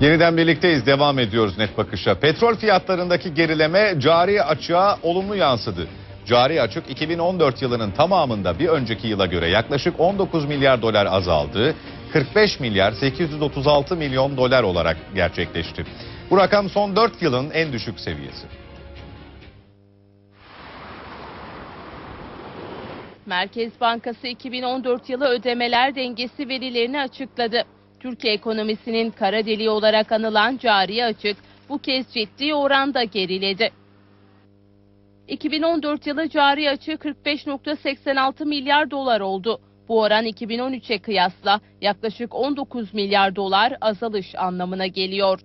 Yeniden birlikteyiz. Devam ediyoruz net bakışa. Petrol fiyatlarındaki gerileme cari açığa olumlu yansıdı. Cari açık 2014 yılının tamamında bir önceki yıla göre yaklaşık 19 milyar dolar azaldı. 45 milyar 836 milyon dolar olarak gerçekleşti. Bu rakam son 4 yılın en düşük seviyesi. Merkez Bankası 2014 yılı ödemeler dengesi verilerini açıkladı. Türkiye ekonomisinin kara deliği olarak anılan cari açık bu kez ciddi oranda geriledi. 2014 yılı cari açığı 45.86 milyar dolar oldu. Bu oran 2013'e kıyasla yaklaşık 19 milyar dolar azalış anlamına geliyor.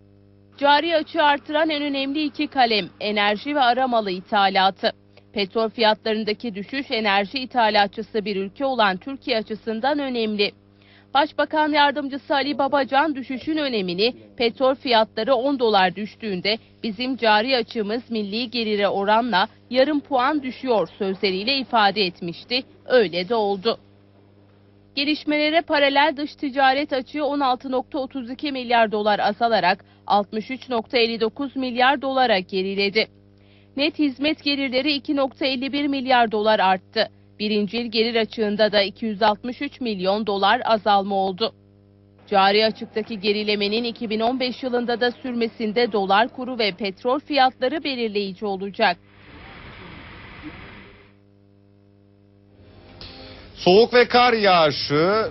Cari açığı artıran en önemli iki kalem enerji ve aramalı ithalatı. Petrol fiyatlarındaki düşüş enerji ithalatçısı bir ülke olan Türkiye açısından önemli. Başbakan Yardımcısı Ali Babacan düşüşün önemini petrol fiyatları 10 dolar düştüğünde bizim cari açığımız milli gelire oranla yarım puan düşüyor sözleriyle ifade etmişti. Öyle de oldu. Gelişmelere paralel dış ticaret açığı 16.32 milyar dolar azalarak 63.59 milyar dolara geriledi. Net hizmet gelirleri 2.51 milyar dolar arttı. Birincil gelir açığında da 263 milyon dolar azalma oldu. Cari açıktaki gerilemenin 2015 yılında da sürmesinde dolar kuru ve petrol fiyatları belirleyici olacak. Soğuk ve kar yağışı